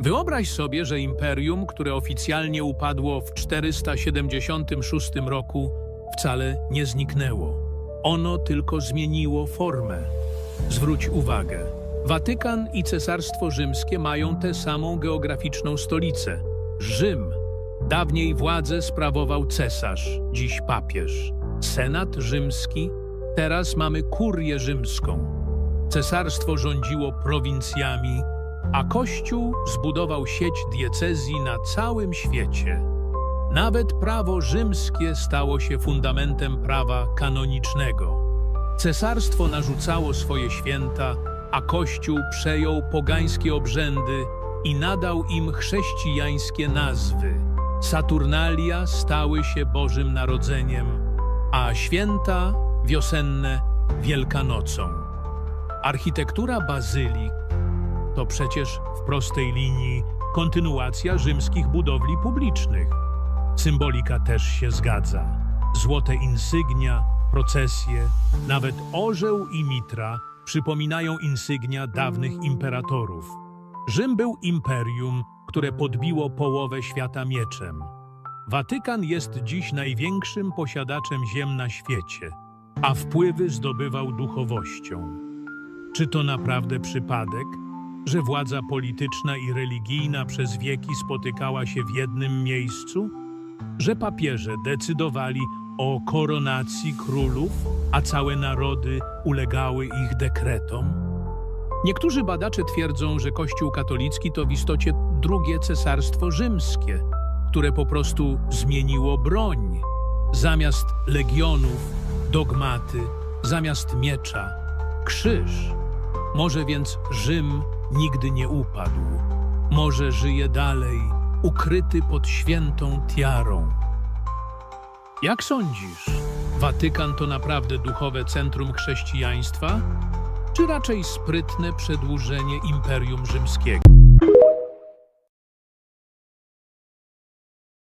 Wyobraź sobie, że imperium, które oficjalnie upadło w 476 roku, wcale nie zniknęło. Ono tylko zmieniło formę. Zwróć uwagę, Watykan i Cesarstwo Rzymskie mają tę samą geograficzną stolicę Rzym. Dawniej władzę sprawował cesarz, dziś papież. Senat rzymski, teraz mamy kurię rzymską. Cesarstwo rządziło prowincjami, a Kościół zbudował sieć diecezji na całym świecie. Nawet prawo rzymskie stało się fundamentem prawa kanonicznego. Cesarstwo narzucało swoje święta, a Kościół przejął pogańskie obrzędy i nadał im chrześcijańskie nazwy. Saturnalia stały się Bożym Narodzeniem, a święta wiosenne Wielkanocą. Architektura bazylik to przecież w prostej linii kontynuacja rzymskich budowli publicznych. Symbolika też się zgadza. Złote insygnia, procesje, nawet orzeł i mitra przypominają insygnia dawnych imperatorów. Rzym był imperium, które podbiło połowę świata mieczem. Watykan jest dziś największym posiadaczem ziem na świecie, a wpływy zdobywał duchowością. Czy to naprawdę przypadek, że władza polityczna i religijna przez wieki spotykała się w jednym miejscu? Że papieże decydowali o koronacji królów, a całe narody ulegały ich dekretom? Niektórzy badacze twierdzą, że Kościół katolicki to w istocie drugie cesarstwo rzymskie, które po prostu zmieniło broń. Zamiast legionów, dogmaty, zamiast miecza, krzyż. Może więc Rzym nigdy nie upadł. Może żyje dalej, ukryty pod świętą tiarą. Jak sądzisz, Watykan to naprawdę duchowe centrum chrześcijaństwa, czy raczej sprytne przedłużenie Imperium Rzymskiego?